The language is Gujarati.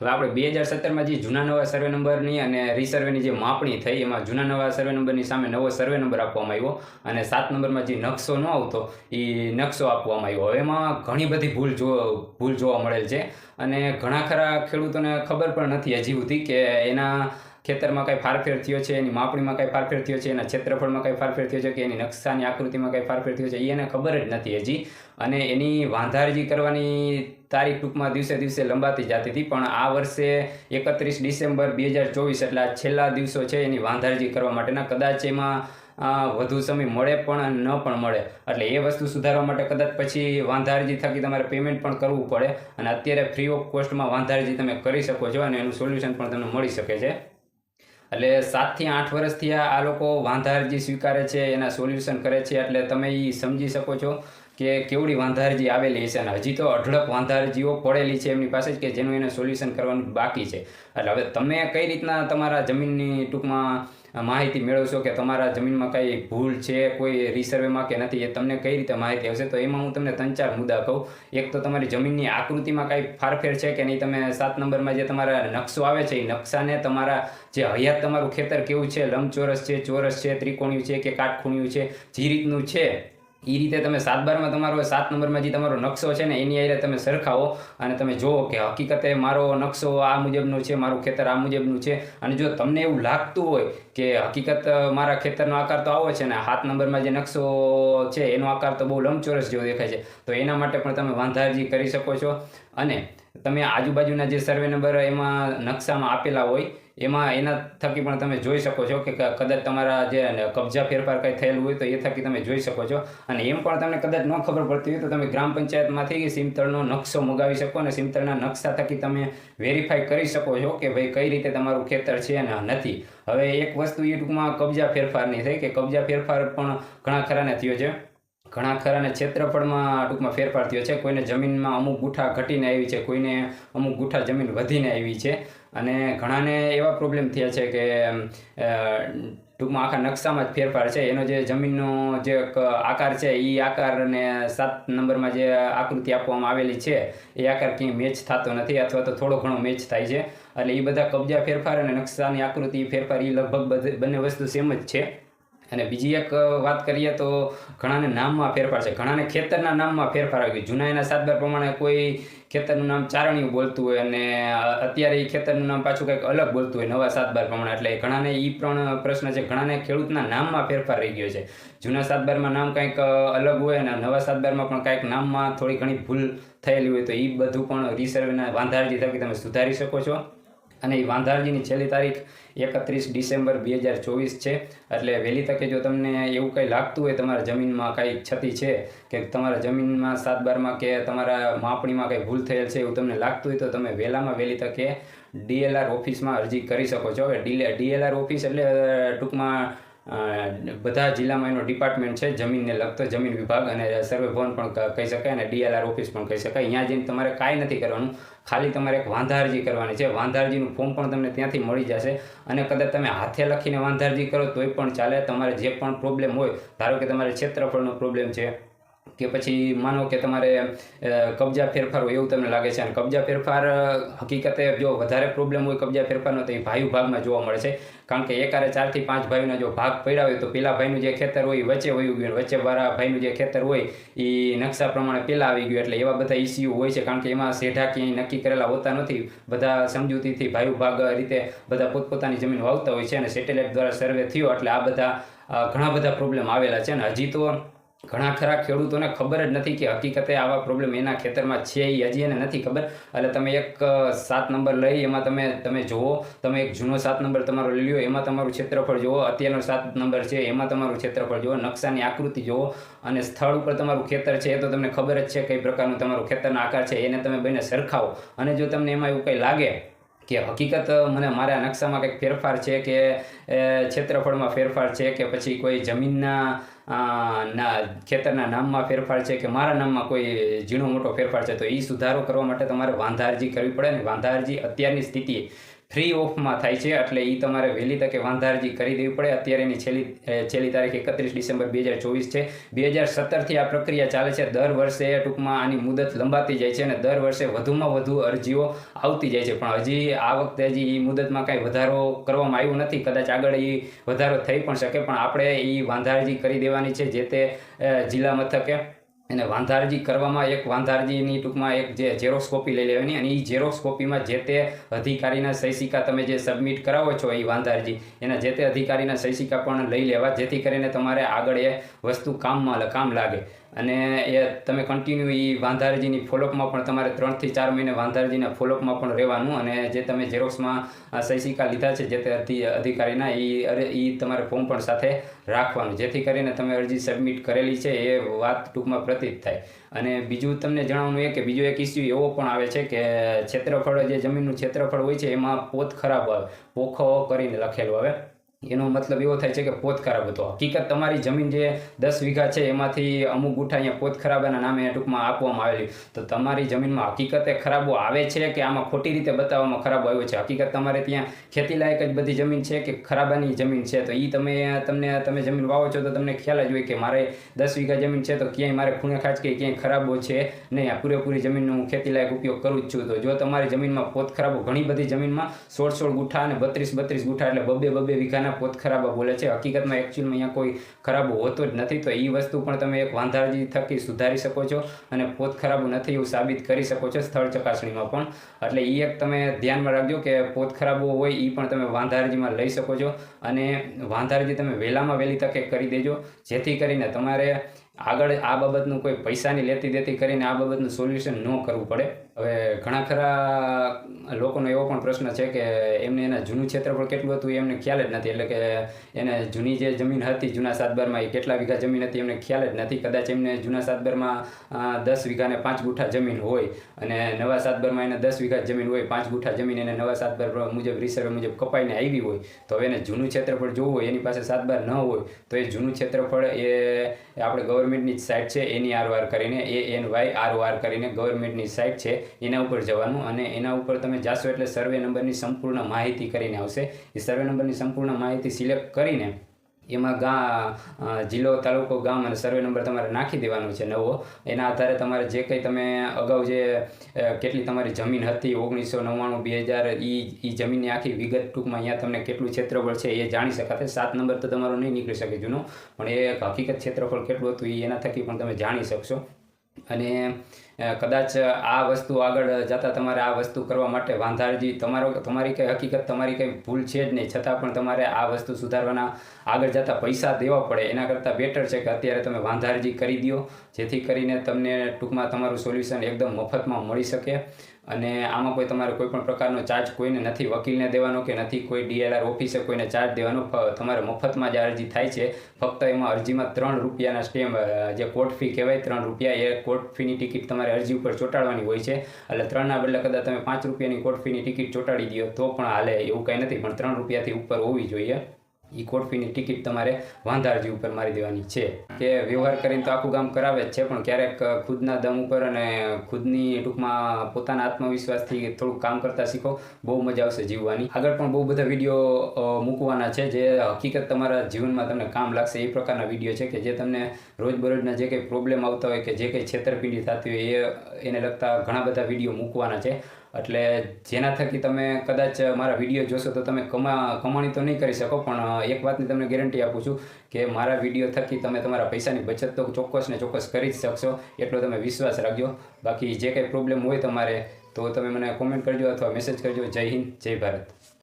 હવે આપણે બે હજાર સત્તરમાં જે જૂના નવા સર્વે નંબરની અને રીસર્વેની જે માપણી થઈ, એમાં જૂના નવા સર્વે નંબરની સામે નવો સર્વે નંબર આપવામાં આવ્યો અને સાત નંબરમાં જે નકશો ન આવતો એ નકશો આપવામાં આવ્યો. એમાં ઘણી બધી ભૂલ જો, ભૂલ જોવા મળેલ છે અને ઘણા ખરા ખેડૂતોને ખબર પણ નથી હજી સુધી કે એના ખેતરમાં કાંઈ ફારફેર થયો છે, એની માપણીમાં કાંઈ ફારફેર થયો છે, એના ક્ષેત્રફળમાં કાંઈ ફારફેર થયો છે કે એની નકશાની આકૃતિમાં કાંઈ ફારફેર થયો છે એ એને ખબર જ નથી હજી. અને એની વાંધારજી કરવાની તારીખ ટૂંકમાં દિવસે દિવસે લંબાતી જતી હતી, પણ આ વર્ષે એકત્રીસ ડિસેમ્બર બે હજાર ચોવીસ, એટલે આ છેલ્લા દિવસો છે એની વાંધારજી કરવા માટેના, કદાચ એમાં વધુ સમય મળે પણ ન પણ મળે. એટલે એ વસ્તુ સુધારવા માટે કદાચ પછી વાંધારજી થકી તમારે પેમેન્ટ પણ કરવું પડે, અને અત્યારે ફ્રી ઓફ કોસ્ટમાં વાંધારજી તમે કરી શકો છો, અને એનું સોલ્યુશન પણ તમને મળી શકે છે. એટલે સાતથી આઠ વર્ષથી આ લોકો વાંધારજી સ્વીકારે છે, એના સોલ્યુશન કરે છે, એટલે તમે એ સમજી શકો છો કે કેવડી વાંધારજી આવેલી હશે અને હજી તો અઢળક વાંધારજીઓ પડેલી છે એમની પાસે જ કે જેનું એને સોલ્યુશન કરવાનું બાકી છે. એટલે હવે તમે કઈ રીતના તમારા જમીનની ટૂંકમાં માહિતી મેળવશો કે તમારા જમીનમાં કઈ ભૂલ છે, કોઈ રિસર્વેમાં કે નથી, એ તમને કઈ રીતે માહિતી આવશે તો એમાં હું તમને ત્રણ ચાર મુદ્દા કહું. એક તો તમારી જમીનની આકૃતિમાં કાંઈ ફારફેર છે કે નહીં? તમે સાત નંબરમાં જે તમારા નકશો આવે છે, એ નકશાને તમારા જે હયાત તમારું ખેતર કેવું છે? લંબચોરસ છે, ચોરસ છે, ત્રિકોણિયું છે કે કાટખૂણિયું છે? જે રીતનું છે એ રીતે તમે સાત બારમાં તમારો સાત નંબરમાં જે તમારો નકશો છે ને, એની આરે તમે સરખાવો અને તમે જુઓ કે હકીકતે મારો નકશો આ મુજબનો છે, મારું ખેતર આ મુજબનું છે. અને જો તમને એવું લાગતું હોય કે હકીકત મારા ખેતરનો આકાર તો આવો છે ને, હાથ નંબરમાં જે નકશો છે, એનો આકાર તો બહુ લંબચોરસ જેવો દેખાય છે. તો એના માટે પણ તમે વાંધારજી કરી શકો છો. અને તમે આજુબાજુના જે સર્વે નંબર એમાં નકશામાં આપેલા હોય, એમાં એના થકી પણ તમે જોઈ શકો છો કે કદાચ તમારા જે કબજા ફેરફાર કંઈ થયેલું હોય તો એ થકી તમે જોઈ શકો છો. અને એમ પણ તમને કદાચ ન ખબર પડતી હોય તો તમે ગ્રામ પંચાયતમાંથી સિમતળનો નકશો મગાવી શકો અને સિમતળના નકશા થકી તમે વેરીફાઈ કરી શકો છો કે ભાઈ કઈ રીતે તમારું ખેતર છે અને નથી. હવે એક વસ્તુ એ ટૂંકમાં કબજા ફેરફારની થઈ કે કબજા ફેરફાર પણ ઘણા ખરાને થયો છે. ઘણા ખરાને ક્ષેત્રફળમાં ટૂંકમાં ફેરફાર થયો છે. કોઈને જમીનમાં અમુક ગુઠા ઘટીને આવી છે, કોઈને અમુક ગુઠા જમીન વધીને આવી છે. અને ઘણાને એવા પ્રોબ્લેમ થયા છે કે ટૂંકમાં આખા નકશામાં જ ફેરફાર છે. એનો જે જમીનનો જે આકાર છે એ આકાર અને સાત નંબરમાં જે આકૃતિ આપવામાં આવેલી છે, એ આકાર ક્યાંય મેચ થતો નથી અથવા તો થોડો ઘણો મેચ થાય છે. એટલે એ બધા કબજા ફેરફાર અને નકશાની આકૃતિ ફેરફાર એ લગભગ બંને વસ્તુ સેમ જ છે. અને બીજી એક વાત કરીએ તો ઘણાને નામમાં ફેરફાર છે. ઘણાને ખેતરના નામમાં ફેરફાર આવી ગયો જૂના એના સાતબાર પ્રમાણે કોઈ ખેતરનું નામ ચારણિયું બોલતું હોય અને અત્યારે એ ખેતરનું નામ પાછું કંઈક અલગ બોલતું હોય, નવા સાતબાર પ્રમાણે. એટલે ઘણાને એ પણ પ્રશ્ન છે. ઘણાને ખેડૂતના નામમાં ફેરફાર રહી ગયો છે. જૂના સાતબારમાં નામ કંઈક અલગ હોય અને નવા સાતબારમાં પણ કંઈક નામમાં થોડી ઘણી ભૂલ થયેલી હોય તો એ બધું પણ રિસર્વેના વાંધારજી થકી તમે સુધારી શકો છો. અને એ વાંધારજીની છેલ્લી તારીખ એકત્રીસ ડિસેમ્બર બે હજાર ચોવીસ છે. એટલે વહેલી તકે જો તમને એવું કંઈ લાગતું હોય તમારા જમીનમાં કાંઈ ક્ષતિ છે કે તમારા જમીનમાં સાત બારમાં કે તમારા માપણીમાં કંઈ ભૂલ થયેલ છે એવું તમને લાગતું હોય તો તમે વહેલામાં વહેલી તકે ડીએલઆર ઓફિસમાં અરજી કરી શકો છો. હવે ડીએલઆર ઓફિસ એટલે ટૂંકમાં બધા જિલ્લામાં એનો ડિપાર્ટમેન્ટ છે, જમીનને લગતો જમીન વિભાગ અને સર્વે ભવન પણ કહી શકાય અને ડીએલઆર ઓફિસ પણ કહી શકાય. અહીંયા જઈને તમારે કાંઈ નથી કરવાનું. ખાલી તમારે એક વાંધારજી કરવાની છે. વાંધારજીનું ફોર્મ પણ તમને ત્યાંથી મળી જશે અને કદાચ તમે હાથે લખીને વાંધારજી કરો તોય પણ ચાલે. તમારે જે પણ પ્રોબ્લેમ હોય, ધારો કે તમારે ક્ષેત્રફળનો પ્રોબ્લેમ છે કે પછી માનો કે તમારે કબજા ફેરફાર હોય એવું તમને લાગે છે. અને કબજા ફેરફાર હકીકતે જો વધારે પ્રોબ્લેમ હોય કબજા ફેરફારનો, તો એ ભાઈ ભાગમાં જોવા મળે છે. કારણ કે એકારે ચારથી પાંચ ભાઈઓના જો ભાગ પડ્યા હોય, તો પેલા ભાઈનું જે ખેતર હોય વચ્ચે વયું ગયું. વચ્ચે વાળા ભાઈનું જે ખેતર હોય, એ નકશા પ્રમાણે પહેલાં આવી ગયું. એટલે એવા બધા ઇસ્યુ હોય છે. કારણ કે એમાં સેઢા ક્યાંય નક્કી કરેલા હોતા નથી. બધા સમજૂતીથી ભાઈ ભાગ રીતે બધા પોતપોતાની જમીન વાવતા હોય છે. અને સેટેલાઇટ દ્વારા સર્વે થયો. એટલે આ બધા ઘણા બધા પ્રોબ્લેમ આવેલા છે. અને હજી તો ઘણા ખરા ખેડૂતોને ખબર જ નથી કે હકીકતે આવા પ્રોબ્લેમ એના ખેતરમાં છે એ હજી એને નથી ખબર. એટલે તમે એક સાત નંબર લઈ, એમાં તમે તમે જુઓ, તમે એક જૂનો સાત નંબર તમારો લઈ લ્યો, એમાં તમારું ક્ષેત્રફળ જુઓ, અત્યારનો સાત નંબર છે, એમાં તમારું ક્ષેત્રફળ જુઓ, નકશાની આકૃતિ જુઓ, અને સ્થળ ઉપર તમારું ખેતર છે, એ તો તમને ખબર જ છે કઈ પ્રકારનું તમારું ખેતરનો આકાર છે, એને તમે બંને સરખાવો. અને જો તમને એમાં એવું કંઈ લાગે કે હકીકત, મને મારા નકશામાં કંઈક ફેરફાર છે કે ક્ષેત્રફળમાં ફેરફાર છે કે પછી કોઈ જમીનના ના, ખેતરના નામમાં ફેરફાર છે કે મારા નામમાં કોઈ ઝીણો મોટો ફેરફાર છે, તો એ સુધારો કરવા માટે તમારે વાંધા અરજી કરવી પડે ને વાંધા અરજી અત્યારની સ્થિતિએ ફ્રી ઓફમાં થાય છે, એટલે એ તમારે વહેલી તકે વાંધારજી કરી દેવી પડે. અત્યારે એની છેલ્લી છેલ્લી તારીખ એકત્રીસ ડિસેમ્બર બે હજાર ચોવીસ છે. બે હજાર સત્તરથી આ પ્રક્રિયા ચાલે છે. દર વર્ષે ટૂંકમાં આની મુદત લંબાતી જાય છે અને દર વર્ષે વધુમાં વધુ અરજીઓ આવતી જાય છે. પણ હજી આ વખતે હજી એ મુદતમાં કાંઈ વધારો કરવામાં આવ્યો નથી. કદાચ આગળ એ વધારો થઈ પણ શકે. પણ આપણે એ વાંધારજી કરી દેવાની છે જે તે જિલ્લા મથકે. અને વાંધારજી કરવામાં એક વાંધારજીની ટૂંકમાં એક જે ઝેરોક્સ લઈ લેવાની અને એ ઝેરોક્સ કોપીમાં જે તે અધિકારીના સહી તમે જે સબમિટ કરાવો છો એ વાંધારજી, એના જે તે અધિકારીના સહી પણ લઈ લેવા, જેથી કરીને તમારે આગળ એ વસ્તુ કામમાં કામ લાગે. અને એ તમે કન્ટિન્યુ એ વાંધારજીની ફોલોઅપમાં પણ તમારે ત્રણથી ચાર મહિને વાંધારજીના ફોલોઅપમાં પણ રહેવાનું અને જે તમે ઝેરોક્સમાં આ લીધા છે જે તે અધિ, અધિકારીના એ અરે એ તમારે ફોર્મ પણ સાથે રાખવાનું. જેથી કરીને તમે અરજી સબમિટ કરેલી છે એ વાત ટૂંકમાં પ્રતીત થાય. અને બીજું તમને જણાવવાનું એ કે બીજો એક ઇસ્યુ એવો પણ આવે છે કે ક્ષેત્રફળ જે જમીનનું ક્ષેત્રફળ હોય છે એમાં પોત ખરાબ આવે પોખો કરીને લખેલું આવે. એનો મતલબ એવો થાય છે કે પોત ખરાબ હતો. હકીકત તમારી જમીન જે દસ વીઘા છે, એમાંથી અમુક ગુઠા અહીંયા પોત ખરાબાના નામે ટૂંકમાં આપવામાં આવેલી. તો તમારી જમીનમાં હકીકતે ખરાબો આવે છે કે આમાં ખોટી રીતે બતાવવામાં ખરાબો આવ્યો છે? હકીકત તમારે ત્યાં ખેતી લાયક જ બધી જમીન છે કે ખરાબાની જમીન છે? તો એ તમે, તમને, તમે જમીન વાવો છો તો તમને ખ્યાલ જ હોય કે મારે દસ વીઘા જમીન છે તો ક્યાંય મારે ખૂણે ખાચ કે ક્યાંય ખરાબો છે નહીં આ પૂરેપૂરી જમીનનો હું ખેતી લાયક ઉપયોગ કરું જ છું. તો જો તમારી જમીનમાં પોત ખરાબો ઘણી બધી જમીનમાં સોળ સોળ ગુઠા અને બત્રીસ બત્રીસ ગુઠા એટલે બબે બબે વીઘાના પોત ખરાબા બોલે છે. હકીકતમાં એકચ્યુઅલમાં અહીંયા કોઈ ખરાબ હોતો જ નથી. તો એ વસ્તુ પણ તમે એક વાંધારજી થકી સુધારી શકો છો અને પોત ખરાબ નથી એવું સાબિત કરી શકો છો સ્થળ ચકાસણીમાં પણ. એટલે એ એક તમે ધ્યાનમાં રાખજો કે પોત ખરાબો હોય એ પણ તમે વાંધારજીમાં લઈ શકો છો અને વાંધારજી તમે વહેલામાં વહેલી તકે કરી દેજો. જેથી કરીને તમારે આગળ આ બાબતનું કોઈ પૈસાની લેતી દેતી કરીને આ બાબતનું સોલ્યુશન ન કરવું પડે. હવે ઘણા ખરા લોકોનો એવો પણ પ્રશ્ન છે કે એમને એના જૂનું ક્ષેત્રફળ કેટલું હતું એમને ખ્યાલ જ નથી. એટલે કે એને જૂની જે જમીન હતી જૂના સાતબારમાં એ કેટલા વીઘા જમીન હતી એમને ખ્યાલ જ નથી. કદાચ એમને જૂના સાતબારમાં દસ વીઘાને પાંચ ગુઠા જમીન હોય અને નવા સાતબારમાં એને દસ વીઘા જમીન હોય, પાંચ ગુઠા જમીન એને નવા સાતબાર મુજબ રિસર્વે મુજબ કપાઈને આવી હોય, તો હવે એને જૂનું ક્ષેત્રફળ જોવું હોય, એની પાસે સાતબાર ન હોય, તો એ જૂનું ક્ષેત્રફળ એ આપણે ગવર્મેન્ટની જ સાઇટ છે, એની આરવાર કરીને એ એન વાય આરઓઆર કરીને ગવર્મેન્ટની સાઇટ છે. એના ઉપર જવાનું અને એના ઉપર તમે જાશો એટલે સર્વે નંબરની સંપૂર્ણ માહિતી કરીને આવશે. એ સર્વે નંબરની સંપૂર્ણ માહિતી સિલેક્ટ કરીને એમાં ગા જિલ્લો, તાલુકો, ગામ અને સર્વે નંબર તમારે નાખી દેવાનો છે નવો. એના આધારે તમારે જે કંઈ તમે અગાઉ જે કેટલી તમારી જમીન હતી, ઓગણીસો નવ્વાણું, બે હજાર, ઈ ઈ જમીનની આખી વિગત ટૂંકમાં અહીંયા તમને કેટલું ક્ષેત્રફળ છે એ જાણી શકાશે. સાત નંબર તો તમારો નહીં નીકળી શકે જૂનો, પણ એ હકીકત ક્ષેત્રફળ કેટલું હતું એ એના થકી પણ તમે જાણી શકશો. અને કદાચ આ વસ્તુ આગળ જતાં તમારે આ વસ્તુ કરવા માટે વાંધારજી તમારો, તમારી કંઈ હકીકત, તમારી કંઈ ભૂલ છે જ નહીં. છતાં પણ તમારે આ વસ્તુ સુધારવાના આગળ જતાં પૈસા દેવા પડે. એના કરતાં બેટર છે કે અત્યારે તમે વાંધારજી કરી દો જેથી કરીને તમને ટૂંકમાં તમારું સોલ્યુશન એકદમ મફતમાં મળી શકે. અને આમાં કોઈ તમારે કોઈ પણ પ્રકારનો ચાર્જ કોઈને નથી વકીલને દેવાનો કે નથી કોઈ ડીએલઆર ઓફિસે કોઈને ચાર્જ દેવાનો. તમારે મફતમાં જ અરજી થાય છે. ફક્ત એમાં અરજીમાં ત્રણ રૂપિયાના સ્ટેમ્પ જે કોર્ટ ફી કહેવાય, ત્રણ રૂપિયા એ કોર્ટ ફીની ટિકિટ તમારે અરજી ઉપર ચોંટાડવાની હોય છે. એટલે ત્રણના બદલે કદાચ તમે પાંચ રૂપિયાની કોર્ટ ફીની ટિકિટ ચોંટાડી દો તો પણ હાલે એવું કંઈ નથી, પણ ત્રણ રૂપિયાથી ઉપર હોવી જોઈએ. એ કોર્ટ ટિકિટ તમારે વાંધારજી ઉપર મારી દેવાની છે. કે વ્યવહાર કરીને તો આખું ગામ કરાવે જ છે, પણ ક્યારેક ખુદના દમ ઉપર અને ખુદની ટૂંકમાં પોતાના આત્મવિશ્વાસથી થોડુંક કામ કરતા શીખો, બહુ મજા આવશે જીવવાની. આગળ પણ બહુ બધા વીડિયો મૂકવાના છે, જે હકીકત તમારા જીવનમાં તમને કામ લાગશે. એ પ્રકારના વીડિયો છે કે જે તમને રોજબરોજના જે કંઈ પ્રોબ્લેમ આવતા હોય કે જે કંઈ છેતરપિંડી થતી હોય, એ, એને લગતા ઘણા બધા વીડિયો મૂકવાના છે. એટલે જેના થકી તમે કદાચ મારા વીડિયો જોશો તો તમે કમા, કમાણી તો નહીં કરી શકો, પણ એક વાતની તમને ગેરંટી આપું છું કે મારા વીડિયો થકી તમે તમારા પૈસાની બચત તો ચોક્કસ ને ચોક્કસ કરી જ શકશો, એટલો તમે વિશ્વાસ રાખજો. બાકી જે કંઈ પ્રોબ્લેમ હોય તમારે, તો તમે મને કોમેન્ટ કરજો અથવા મેસેજ કરજો. જય હિન્દ, જય ભારત.